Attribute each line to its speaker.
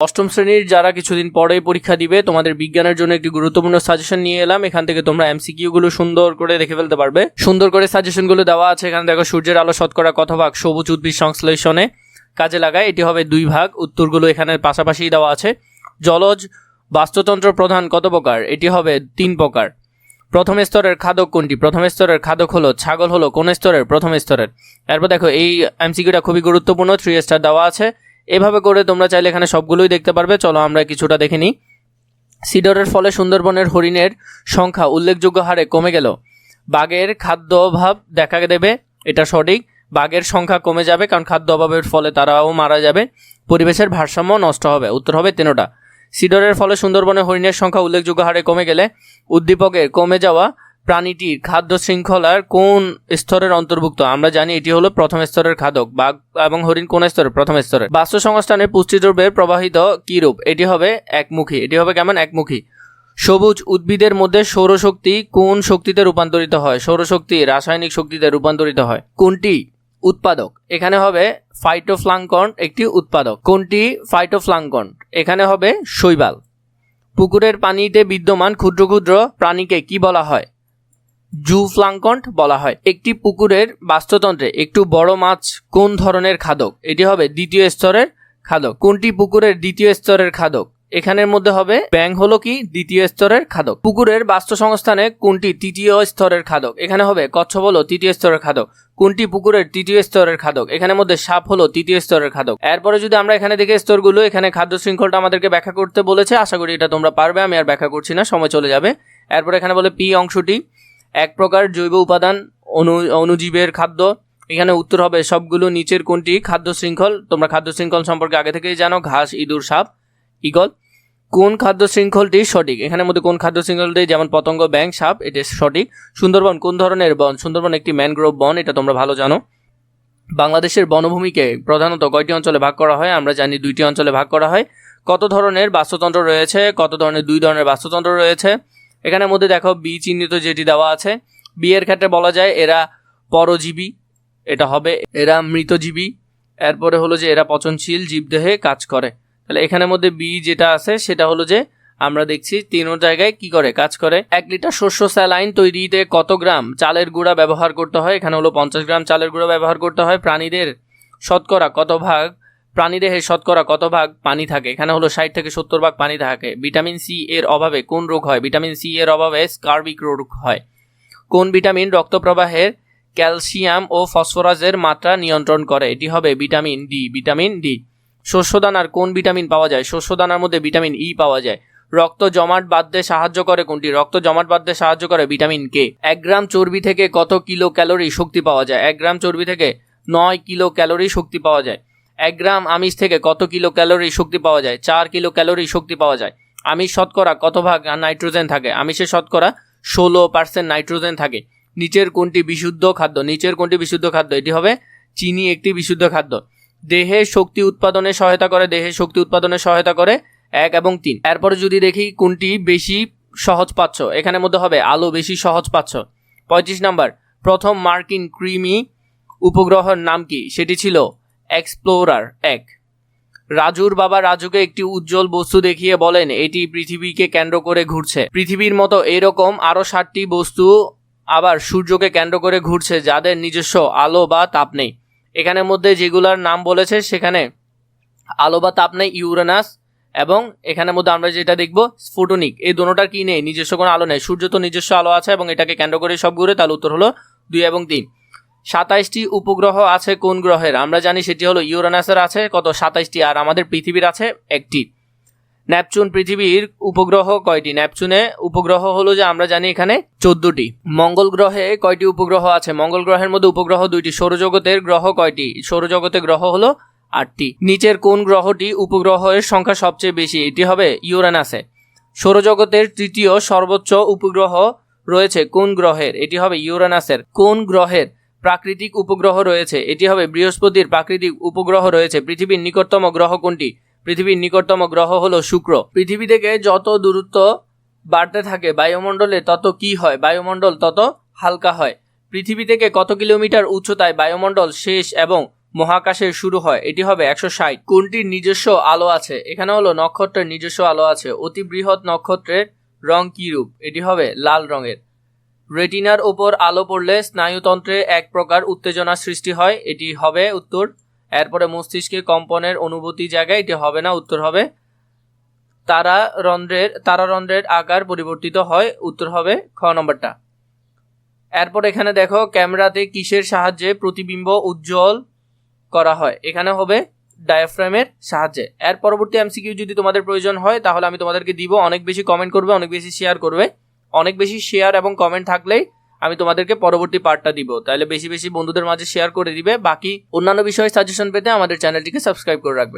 Speaker 1: অষ্টম শ্রেণির যারা কিছুদিন পরে পরীক্ষা দিবে, তোমাদের বিজ্ঞানের জন্য একটি গুরুত্বপূর্ণ সাজেশন নিয়ে এলাম। এখান থেকে তোমরা এমসিকিউ গুলো সুন্দর করে দেখে ফেলতে পারবে। সুন্দর করে সাজেশনগুলো দেওয়া আছে। এখানে দেখো, সূর্যের আলো শতকরা কত ভাগ সবুজ উদ্ভিদ সংশ্লেষণে কাজে লাগায়। এটি হবে দুই ভাগ। উত্তরগুলো এখানে পাশাপাশি দেওয়া আছে। জলজ বাস্তুতন্ত্র প্রধান কত প্রকার? এটি হবে তিন প্রকার। প্রথম স্তরের খাদক কোনটি? প্রথম স্তরের খাদক হলো ছাগল হলো কোন স্তরের? প্রথম স্তরের। এরপর দেখো, এই এমসিকিউটা খুবই গুরুত্বপূর্ণ। থ্রি স্টার দেওয়া আছে। এভাবে করে তোমরা চাইলে এখানে সবগুলোই দেখতে পারবে। চলো আমরা কিছুটা দেখে নিই। সিডরের ফলে সুন্দরবনের হরিণের সংখ্যা উল্লেখযোগ্য হারে কমে গেল। বাঘের খাদ্য অভাব দেখা দেবে, এটা সঠিক। বাঘের সংখ্যা কমে যাবে কারণ খাদ্য অভাবের ফলে তারাও মারা যাবে। পরিবেশের ভারসাম্য নষ্ট হবে, উত্তর হবে তেনোটা সিডরের ফলে সুন্দরবনে হরিণের সংখ্যা উল্লেখযোগ্য হারে কমে গেলে উদ্দীপকের কমে যাওয়া প্রাণীটির খাদ্য শৃঙ্খলার কোন স্তরের অন্তর্ভুক্ত? আমরা জানি এটি হলো প্রথম স্তরের খাদক, বাঘ এবং হরিণ কোন স্তরের? প্রথম স্তরের। বাস্তু সংস্থানে পুষ্টিদ্রব্যের প্রবাহিত কি রূপ এটি হবে একমুখী। এটি হবে কেমন? একমুখী। সবুজ উদ্ভিদের মধ্যে সৌরশক্তি কোন শক্তিতে রূপান্তরিত হয়? সৌরশক্তি রাসায়নিক শক্তিতে রূপান্তরিত হয়। কোনটি উৎপাদক? এখানে হবে ফাইটোফ্লাঙ্কন একটি উৎপাদক। কোনটি ফাইটোফ্লাঙ্কন এখানে হবে শৈবাল। পুকুরের পানিতে বিদ্যমান ক্ষুদ্র ক্ষুদ্র প্রাণীকে কি বলা হয়? জুফ্লাঙ্কন্ট বলা হয়। একটি পুকুরের বাস্তুতন্ত্রে একটু বড় মাছ কোন ধরনের খাদক? এটি হবে দ্বিতীয় স্তরের খাদক। কোনটি পুকুরের দ্বিতীয় স্তরের খাদক? এখানের মধ্যে হবে ব্যাং হলো কি? দ্বিতীয় স্তরের খাদক। পুকুরের বাস্তু সংস্থানে কোনটি তৃতীয় স্তরের খাদক? এখানে হবে কচ্ছপ হলো তৃতীয় স্তরের খাদক। কোনটি পুকুরের তৃতীয় স্তরের খাদক? এখানের মধ্যে সাপ হলো তৃতীয় স্তরের খাদক। এরপরে যদি আমরা এখানে দেখে স্তরগুলো, এখানে খাদ্য শৃঙ্খলটা আমাদেরকে ব্যাখ্যা করতে বলেছে। আশা করি এটা তোমরা পারবে, আমি আর ব্যাখ্যা করছি না, সময় চলে যাবে। এরপর এখানে বলে পি অংশটি। এক প্রকার জৈব উপাদান অনু, অনুজীবের খাদ্য। এখানে উত্তর হবে সবগুলো নিচের কোনটি? খাদ্য শৃঙ্খল। তোমরা খাদ্য শৃঙ্খল সম্পর্কে আগে থেকেই জানো, ঘাস, ইঁদুর, সাপ ইগল কোন খাদ্য শৃঙ্খলটি সঠিক? এখানের মধ্যে কোন খাদ্য শৃঙ্খলটি? যেমন পতঙ্গ ব্যাং সাপ, এটি সঠিক। সুন্দরবন, কোন ধরনের বন? সুন্দরবন একটি ম্যানগ্রোভ বন, এটা তোমরা ভালো জানো। বাংলাদেশের বনভূমিকে প্রধানত কয়টি অঞ্চলে ভাগ করা হয়? আমরা জানি দুইটি অঞ্চলে ভাগ করা হয়। কত ধরনের বাস্তুতন্ত্র রয়েছে? কত ধরনের, দুই ধরনের বাস্তুতন্ত্র রয়েছে? এখানের মধ্যে দেখো বি চিহ্নিত যেটি দেওয়া আছে। বি এর ক্ষেত্রে বলা যায় এরা পরজীবী, এটা হবে এরা মৃতজীবী। এরপরে হলো যে এরা পচনশীল, জীবদেহে কাজ করে। তাহলে এখানের মধ্যে বি যেটা আছে, সেটা হলো যে আমরা দেখছি তিন জায়গায় কি করে? কাজ করে। এক লিটার শস্য স্যালাইন তৈরিতে কত গ্রাম? চালের গুঁড়া ব্যবহার করতে হয়। এখানে হলো পঞ্চাশ গ্রাম চালের গুঁড়া ব্যবহার করতে হয়। প্রাণীদের শতকরা কত ভাগ? প্রাণীদেহে শতকরা কত ভাগ পানি থাকে? এখানে হলো ষাট থেকে সত্তর ভাগ পানি থাকে। ভিটামিন সি এর অভাবে কোন রোগ হয়? ভিটামিন সি এর অভাবে স্কার্বিক রোগ হয়। কোন ভিটামিন রক্ত প্রবাহের ক্যালসিয়াম ও ফসফরাসের মাত্রা নিয়ন্ত্রণ করে? এটি হবে ভিটামিন ডি। Vitamin D. শস্যদানার কোন ভিটামিন পাওয়া যায়? শস্যদানার মধ্যে ভিটামিন ই পাওয়া যায়। রক্ত জমাট বাঁধতে সাহায্য করে কোনটি? রক্ত জমাট বাঁধতে সাহায্য করে ভিটামিন কে? এক গ্রাম চর্বি থেকে কত কিলো ক্যালোরি শক্তি পাওয়া যায়? এক গ্রাম চর্বি থেকে নয় কিলো ক্যালোরি শক্তি পাওয়া যায়। এক গ্রাম আমিষ থেকে কত কিলো ক্যালোরি শক্তি পাওয়া যায়? চার কিলো ক্যালোরি শক্তি পাওয়া যায়। আমিষ শতকরা কত ভাগ নাইট্রোজেন থাকে? আমিষের শতকরা ষোলো পার্সেন্ট নাইট্রোজেন থাকে। নিচের কোনটি বিশুদ্ধ খাদ্য? নিচের কোনটি বিশুদ্ধ খাদ্য? এটি হবে চিনি একটি বিশুদ্ধ খাদ্য। দেহে শক্তি উৎপাদনে সহায়তা করে, দেহে শক্তি উৎপাদনে সহায়তা করে এক এবং তিন। এরপরে যদি দেখি কোনটি বেশি সহজ পাচ্ছ, এখানের মধ্যে হবে আলো বেশি সহজ পাচ্ছ। পঁয়ত্রিশ নাম্বার, প্রথম মার্কিন ক্রিমি উপগ্রহের নাম কি? সেটি ছিল এক্সপ্লোরার এক। রাজুর বাবা রাজুকে একটি উজ্জ্বল বস্তু দেখিয়ে বলেন, এটি পৃথিবীকে কেন্দ্র করে ঘুরছে। পৃথিবীর মতো এরকম আরও ষাটটি বস্তু আবার সূর্যকে কেন্দ্র করে ঘুরছে, যাদের নিজস্ব আলো বা তাপ নেই। এখানের মধ্যে যেগুলার নাম বলেছে, সেখানে আলো বা তাপ নেই, ইউরেনাস এবং এখানের মধ্যে আমরা যেটা দেখব, স্ফুটনিক। এই দুটোটার কি নেই? নিজস্ব কোনো আলো নেই। সূর্য তো নিজস্ব আলো আছে এবং এটাকে কেন্দ্র করে সব ঘুরে তাহলে উত্তর হলো দুই এবং তিন। সাতাইশটি উপগ্রহ আছে কোন গ্রহের? আমরা জানি সেটি হলো ইউরানাসের আছে, কত? সাতাইশটি। আর আমাদের পৃথিবীর আছে একটি। ন্যাপচুন পৃথিবীর উপগ্রহ কয়টি? ন্যাপচুনে উপগ্রহ হলো যে আমরা জানি এখানে চোদ্দটি। মঙ্গল গ্রহে কয়টি উপগ্রহ আছে? মঙ্গল গ্রহের মধ্যে উপগ্রহ দুইটি। সৌরজগতের গ্রহ কয়টি? সৌরজগতের গ্রহ হলো আটটি। নিচের কোন গ্রহটি উপগ্রহের সংখ্যা সবচেয়ে বেশি? এটি হবে ইউরানাসে। সৌরজগতের তৃতীয় সর্বোচ্চ উপগ্রহ রয়েছে কোন গ্রহের? এটি হবে ইউরানাসের। কোন গ্রহের? প্রাকৃতিক উপগ্রহ রয়েছে। এটি হবে বৃহস্পতির প্রাকৃতিক উপগ্রহ রয়েছে। পৃথিবীর নিকটতম গ্রহ কোনটি? পৃথিবীর নিকটতম গ্রহ হলো শুক্র। পৃথিবী থেকে যত দূরত্ব বাড়তে থাকে বায়ুমণ্ডলে তত কি হয়? বায়ুমণ্ডল তত হালকা হয়। পৃথিবী থেকে কত কিলোমিটার উচ্চতায় বায়ুমণ্ডল শেষ এবং মহাকাশে শুরু হয়? এটি হবে একশো ষাট। কোনটির নিজস্ব আলো আছে? এখানে হলো নক্ষত্রের নিজস্ব আলো আছে। অতি বৃহৎ নক্ষত্রের রং কী রূপ? এটি হবে লাল রঙের। রেটিনার ওপর আলো পড়লে স্নায়ুতন্ত্রে এক প্রকার উত্তেজনা সৃষ্টি হয়। এটি হবে উত্তর। এরপরে মস্তিষ্কে কম্পনের অনুভূতি জায়গায়, এটি হবে না, উত্তর হবে। তারা রন্ধ্রের তারারন্ধ্রের আকার পরিবর্তিত হয়, উত্তর হবে খ নম্বরটা। এরপর এখানে দেখো, ক্যামেরাতে কিসের সাহায্যে প্রতিবিম্ব উজ্জ্বল করা হয়? এখানে হবে ডায়াফ্রামের সাহায্যে। এর পরবর্তী এমসিকিউ যদি তোমাদের প্রয়োজন হয়, তাহলে আমি তোমাদেরকে দিব। অনেক বেশি কমেন্ট করবে, অনেক বেশি শেয়ার করবে। অনেক বেশি শেয়ার এবং কমেন্ট থাকলেই আমি তোমাদেরকে পরবর্তী পার্টটা দিব। তাহলে বেশি বেশি বন্ধুদের মাঝে শেয়ার করে দিবে। বাকি অন্যান্য বিষয়ে সাজেশন পেতে আমাদের চ্যানেলটিকে সাবস্ক্রাইব করে রাখবে।